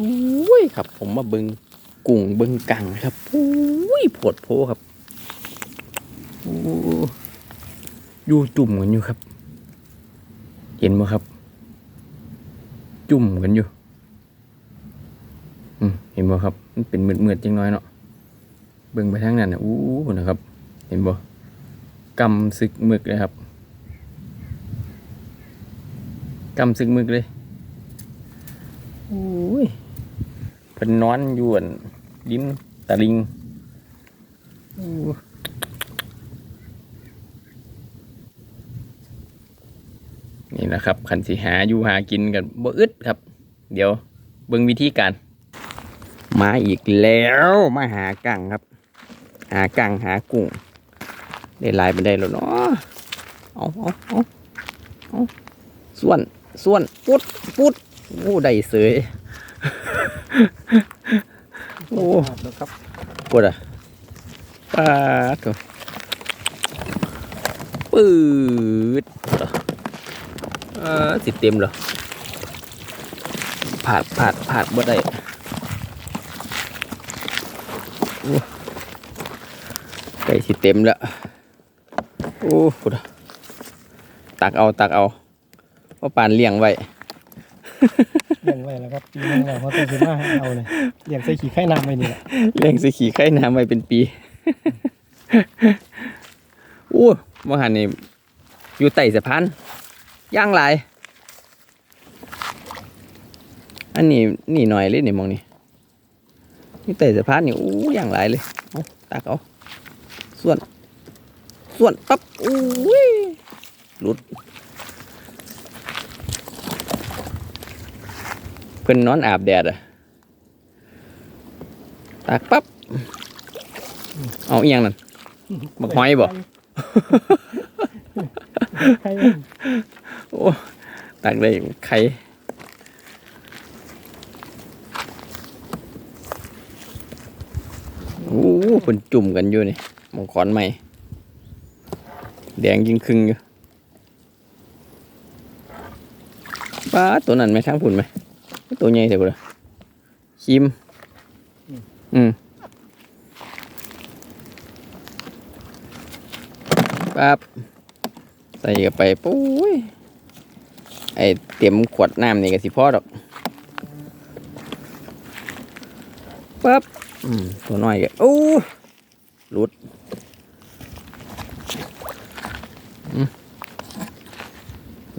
อุ้ยครับ ผมมาเบิงกุ้งเบิงกังครับอุ้ยปวดโพครับอ้ยู่จุ่มกันอยู่ครับ เห็นไหมครับ จุ่มกันอยู่อืเห็นบ่ครับ มันเป็นเหมือดๆจังน้อยเนาะเบิ่งไปทางนั้นนะอู้นะครับ เห็นบ่กำซึกมึกเลยครับกำซึกมึกเลยโอ้ย เป็นนอนอยู่อันดินตะลิงนี่นะครับขันสิหาอยู่หากินกันบ่อึดครับ เดี๋ยวเบิ่งวิธีการ มาอีกแล้วมาหากังครับ หากังหากุ้งได้ลายไปได้แล้วเนาะเอาเอาเอาเอาส่วนส่วน ปุดปุดโอ้ได้เสย โอ้แล้วครับปุดอะปาดโถปืดเออสิเต็มเหรอผาดผาดผาดบ่ได้ไก่สิเต็มแล้ว โอ้พุดตักเอาตักเอาว่าปานเลี้ยงไว้ เลี้ยงไว้แล้วครับปีนึงแล้วเขาต้องซื้อมาให้เอาเลยเลี้ยงใส่ขี้ไข่น้ำไว้นี่แหละเลี้ยงสิขี่ไข่น้ำไว้เป็นปีโอ้มหันนี่อยู่ใต้สะพานย่างหลาย อันนี้นี่หน่อยเลยนี่มองนี่อยู่ใต้สะพานนี่อู้ย่างหลายเลยเอาตักเอาส่วน ส่วนปั๊บอู้ยหลุด พิ่นนอนอาบแดดอะตักปั๊บเอาเอียงนั่นบักหอยบ่โอ้ตักได้ไข่โอ้เพิ่นจุ่มกันอยู่นี่มองขอนใหม่ แดงยิ่งครึ่งอยู่ป้าตัวนั้นไหมทั้งผุนไหม ตัวใหญ่เถอะกูเลยคิม อืมปั๊บใส่เข้าไปปุ้ยไอเต็มขวดน้ำนี่ก็สิพอดอกปั๊บอืมตัวน้อยก็โอ้หลุดอืม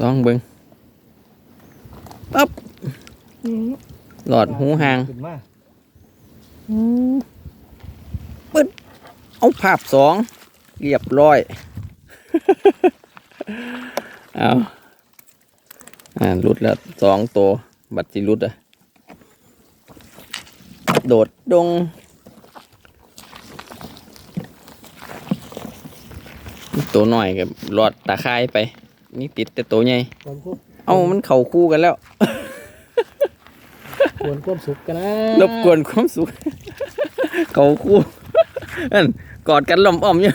ลองเบิ่งปั๊บ หลอดหูหางขึ้นมาปึ๊ดเอาภาพสองเรียบร้อย เอาอ่าหลุดแล้วสองตัว บัตรจิลุดอะ โดดดงตัวหน่อยกับรอดตาคายไป นี่ติดแต่ตัวใหญ่ควรควบเอามันเข่าคู่กันแล้ว ควรควบสุกกันนะรบกวนความสุข เขาคู่นั่นกอดกันหล่อมอ้อมอยู่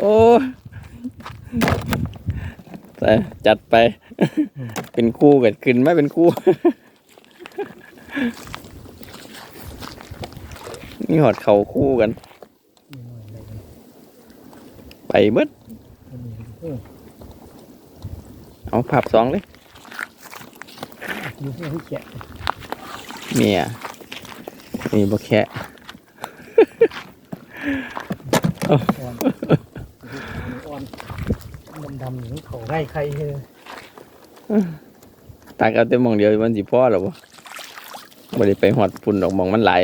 โอ้แต่จัดไป เป็นคู่เกันขึ้นไม่เป็นคู่นี่หอดเขาคู่กัน ไปเบิดเออเอาภาพสองเลย อยู่ที่ที่แกะเนี่ยนี่บ่แค่อ่อนอ่อนดำๆอย่างนี้เขาไร่ไข่เลยตักเอาแต่หมองเดียวมันสิพ่อหรอวะบ่ได้ไปหอดปุ่นดอกหมองมันหลาย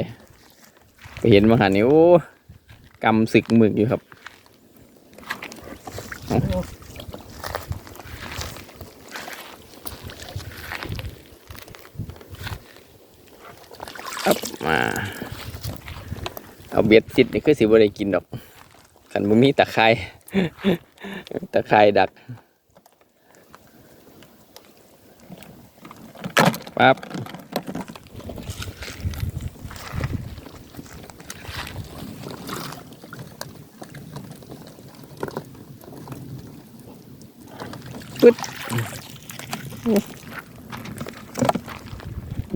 ไปเห็นมาหานี่โอ้กำสึกหมึกอยู่ครับเอาอับ มา เอาเบ็ดซิดนี่คือสิบ่ได้กินดอกขันบ่มีตะไคร้ตะไคร้ดักปั๊บปึ๊ด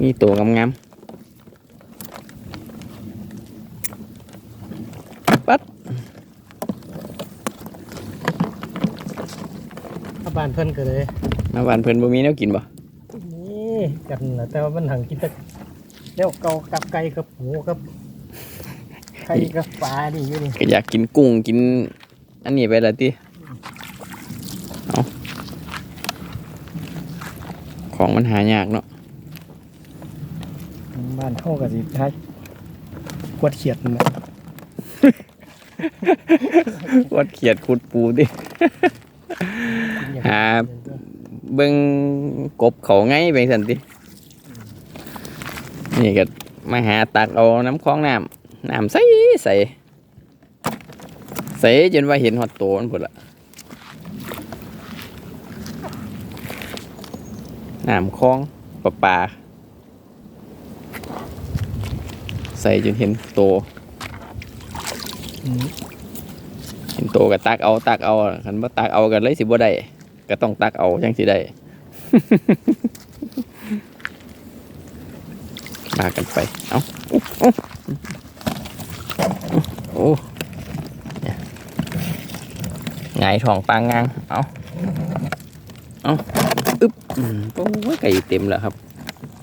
มีตัวงามๆปัด ถ้า บ้านเพิ่นก็เลยมาบ้านเพิ่นบ่มีแนวกินบ่นี่กันนะแต่ว่ามันหังกินแต่เลี้ยวเกากับไก่กับหมูกับไข่กับปลานี่อยู่นี่ก็อยากกินกุ้งกิน อันนี้ไปละติเอาของมันหายากเนาะบ้านเฮาก็สิท้ายกวดเขียดนั่นแหละ วัดเขียดขุดปูดิ หาเบิ่งกบเขาไงไปสันตินี่ก็มาหาตักเอาน้ำคลองน้ำน้ำใสใสใสจนว่าเห็นหอดโตมันพุ่นละน้ำคลองปลาปลาใสจนเห็นโตเห็นโตก็ตักเอาตักเอาคันบ่ตักเอากันเลยสิบ่ได้ ก็ต้องตักเอาจังสิได้มากันไป เอาโอ้ยหงทองปางงาง เอาเอาอึ๊บอืมโอ้ยไก่เต็มแล้วครับ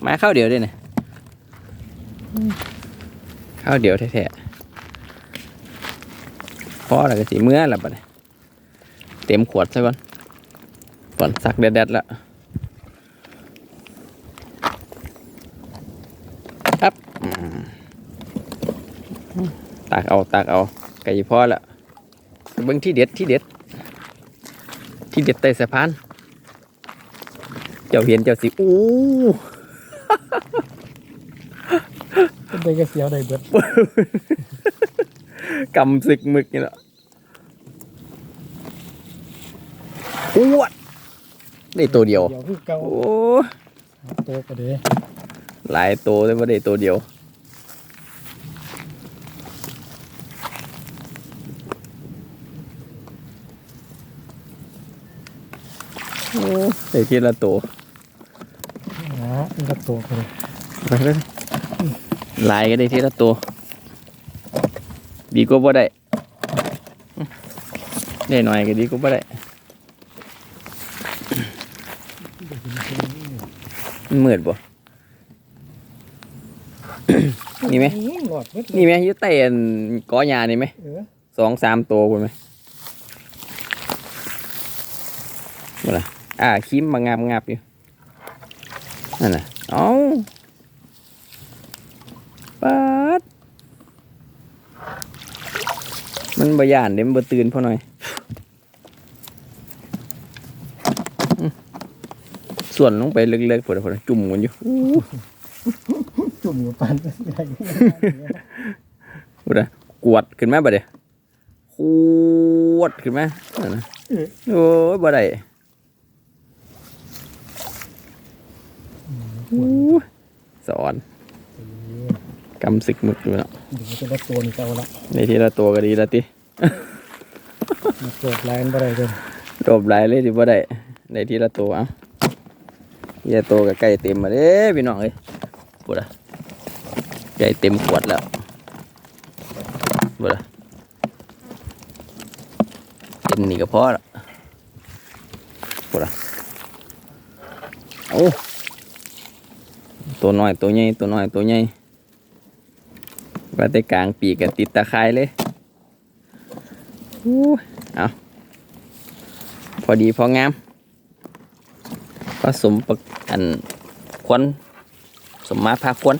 มาข้าวเดียวด้วยนี่ยข้าวเดียวแท้ๆพอแล้วก็สีเมื่อแล้วปะเนี่ยเต็มขวดซะก่อน ก่อนสักเด็ดๆแล้วอืมตักเอาตักเอาไก่พอละเบิ้งที่เด็ดที่เด็ด ที่เด็ดใต้สะพาน เจ้าเห็นเจ้าสิอู้เป็นได้ก็เสียวได้เบิดกำสึกหมึกนี่แหละอ้วด ได้ตัวเดียว เดี๋ยวคือเก่าโอ้ตัวก็เด้หลายตัวแต่ว่าได้ตัวเดียว โอ้ได้ทีละตัวนะมันก็ตัวก็เลยไปไปลายก็ได้ทีละตัว ดีก็บ่ได้ได้หน่อยก็ดีก็บ่ได้ มันมืดบ่ นี่ไหมอื้อหลอดเบิดนี่ไหมอยืดเตนกอหญ้านี่ไหม เออสองสามตัวคุณไหมบ่ล่ะอ่าคิมมางามงับอยู่ นั่นน่ะ เอ้าปัดมันบ่ย่านเดี๋ยวมันบ่ตื่นพอหน่อยอื้อ ส่วนลงไปเล็กๆพอดพอดจุ่มกันอยู่จุ่มอยู่ปานใหญ่บ่ได้กวดขึ้นมาบ่เด้ขวดขึ้นมานั่นน่ะโอ้ยบ่ได้อู้สอนกำศึกหมึกอยู่แล้วเดี๋ยวจะได้ตัวนี่เก่าละในทีละตัวก็ดีแล้วติมาโกรธแรงบ่ได้เลยโดบหลายเลยสิบ่ได้ในทีละตัวเอ้า ทีละตัวก็ใกล้เต็มมาเด้พี่น้องเอ้ยพูดอะใกล้เต็มขวดแล้วพูดอะเต็มนี่ก็พอละพูดอะโอ้ตัวน้อยตัวใหญ่ตัวน้อยตัวใหญ่ว่าแต่กลางปีกก็ติดตะไคร้เลยอู้เอาพอดีพองามผสมปัก อันควนสมมาพาควน